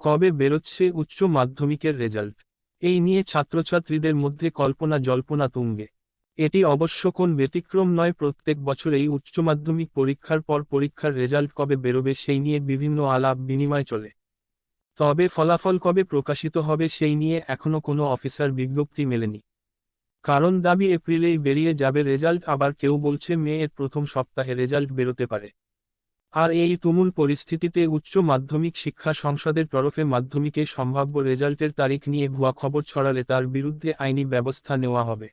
কবে বেরোচ্ছে উচ্চ মাধ্যমিকের রেজাল্ট? এই নিয়ে ছাত্রছাত্রীদের মধ্যে কল্পনা জল্পনা তুঙ্গে। এটি অবশ্য কোন ব্যতিক্রম নয়, প্রত্যেক বছর এই উচ্চ মাধ্যমিক পরীক্ষার পর পরীক্ষার রেজাল্ট কবে বেরোবে সেই নিয়ে বিভিন্ন আলাপ বিনিময় চলে। তবে ফলাফল কবে প্রকাশিত হবে সেই নিয়ে এখনও কোনো অফিসার বিজ্ঞপ্তি মেলেনি। কারণ দাবি এপ্রিলেই বেরিয়ে যাবে রেজাল্ট, আবার কেউ বলছে মে এর প্রথম সপ্তাহে রেজাল্ট বেরোতে পারে। আর এই তুমুল পরিস্থিতিতে উচ্চ মাধ্যমিক শিক্ষা সংসদের তরফে মাধ্যমিকে সম্ভাব্য রেজাল্টের তারিখ নিয়ে ভুয়া খবর ছড়ালে তার বিরুদ্ধে আইনি ব্যবস্থা নেওয়া হবে।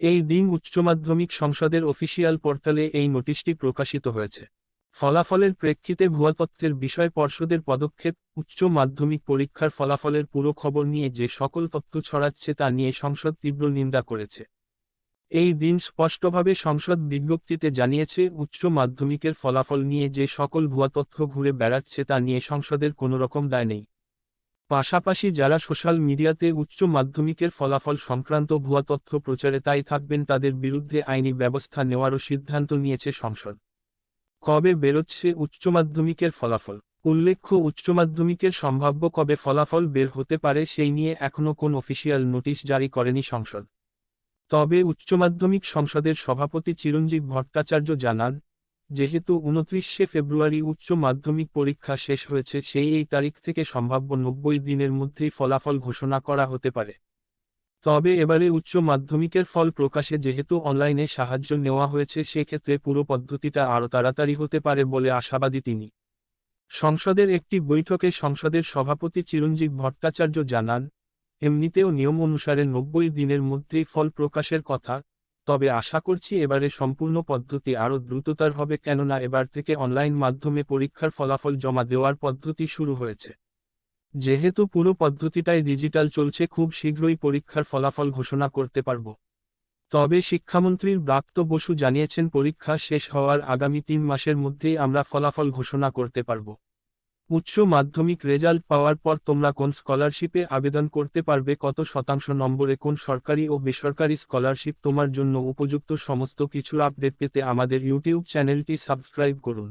এই দিন উচ্চ মাধ্যমিক সংসদের অফিসিয়াল পোর্টালে এই নোটিশটি প্রকাশিত হয়েছে। ফলাফলের প্রেক্ষিতে ভুয়াতত্ত্বের বিষয় পর্ষদের পদক্ষেপ, উচ্চ মাধ্যমিক পরীক্ষার ফলাফলের পুরো খবর নিয়ে যে সকল তথ্য ছড়াচ্ছে তা নিয়ে সংসদ তীব্র নিন্দা করেছে। এই দিন স্পষ্টভাবে সংসদ বিজ্ঞপ্তিতে জানিয়েছে, উচ্চ মাধ্যমিকের ফলাফল নিয়ে যে সকল ভুয়া তথ্য ঘুরে বেড়াচ্ছে তা নিয়ে সংসদের কোনো রকম দায় নেই। পাশাপাশি যারা সোশ্যাল মিডিয়াতে উচ্চ মাধ্যমিকের ফলাফল সংক্রান্ত ভুয়া তথ্য প্রচারে তাই থাকবেন তাদের বিরুদ্ধে আইনি ব্যবস্থা নেওয়ারও সিদ্ধান্ত নিয়েছে সংসদ। কবে বেরোচ্ছে উচ্চ মাধ্যমিকের ফলাফল? উল্লেখ্য, উচ্চ মাধ্যমিকের সম্ভাব্য কবে ফলাফল বের হতে পারে সেই নিয়ে এখনও কোন অফিসিয়াল নোটিশ জারি করেনি সংসদ। তবে উচ্চ মাধ্যমিক সংসদের সভাপতি চিরঞ্জীব ভট্টাচার্য জানান, যেহেতু উনত্রিশে ফেব্রুয়ারি উচ্চ মাধ্যমিক পরীক্ষা শেষ হয়েছে, সেই এই তারিখ থেকে সম্ভাব্য নব্বই দিনের মধ্যেই ফলাফল ঘোষণা করা হতে পারে। তবে এবারে উচ্চ মাধ্যমিকের ফল প্রকাশে যেহেতু অনলাইনে সাহায্য নেওয়া হয়েছে, সেক্ষেত্রে পুরো পদ্ধতিটা আরও তাড়াতাড়ি হতে পারে বলে আশাবাদী তিনি। সংসদের একটি বৈঠকে সংসদের সভাপতি চিরঞ্জীব ভট্টাচার্য জানান এমনিতেও নিয়ম অনুসারে নব্বই দিনের মধ্যেই ফল প্রকাশের কথা, তবে আশা করছি এবারে সম্পূর্ণ পদ্ধতি আরও দ্রুততার হবে কেননা এবার থেকে অনলাইন মাধ্যমে পরীক্ষার ফলাফল জমা দেওয়ার পদ্ধতি শুরু হয়েছে। যেহেতু পুরো পদ্ধতিটাই ডিজিটাল চলছে, খুব শীঘ্রই পরীক্ষার ফলাফল ঘোষণা করতে পারব। তবে শিক্ষামন্ত্রীর ব্রাক্ত বসু জানিয়েছেন, পরীক্ষা শেষ হওয়ার আগামী তিন মাসের মধ্যেই আমরা ফলাফল ঘোষণা করতে পারব। উচ্চ মাধ্যমিক রেজাল্ট পাওয়ার পর তোমরা কোন স্কলারশিপে আবেদন করতে পারবে, কত শতাংশ নম্বরে কোন সরকারি ও বেসরকারি স্কলারশিপ তোমার জন্য উপযুক্ত, সমস্ত কিছুর আপডেট পেতে আমাদের ইউটিউব চ্যানেলটি সাবস্ক্রাইব করুন।